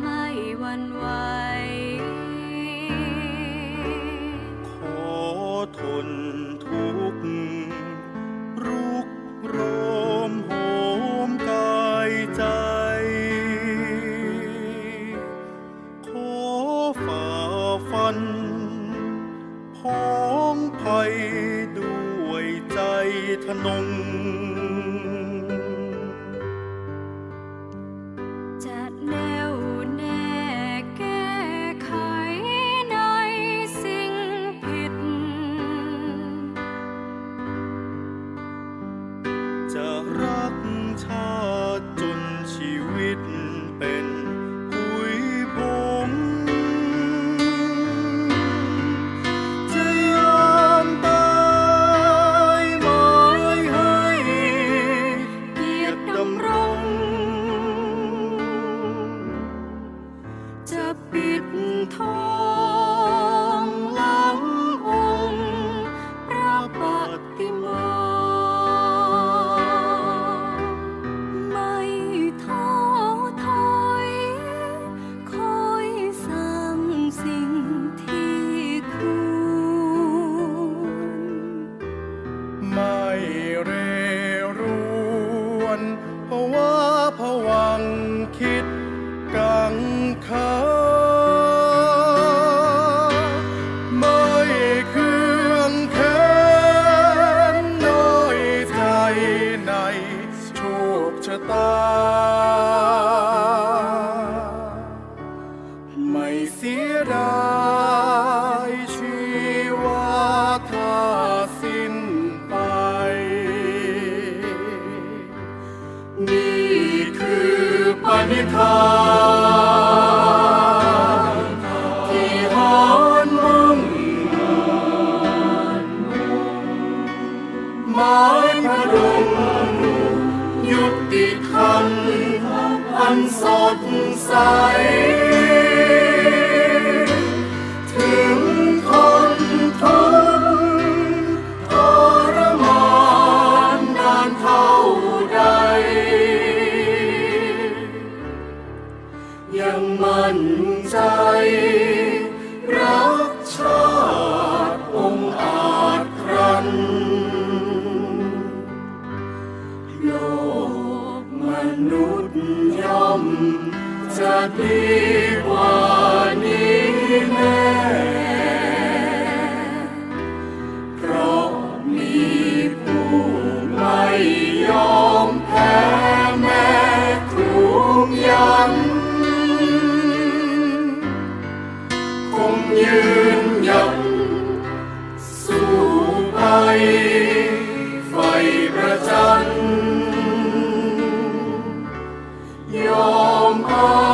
ไม่วันไหว ขอทนทุกข์รุกโรมโหมกายใจ ขอฝ่าฟันพ้องภัยด้วยใจทะนง รักเธอ มายพระดงยุติคันอันสดใส ถึงทนทุกข์ทรมานนานเท่าใด ยังมั่นใจ นุษย์ย่อมจะดีกว่านี้แน่ 祖国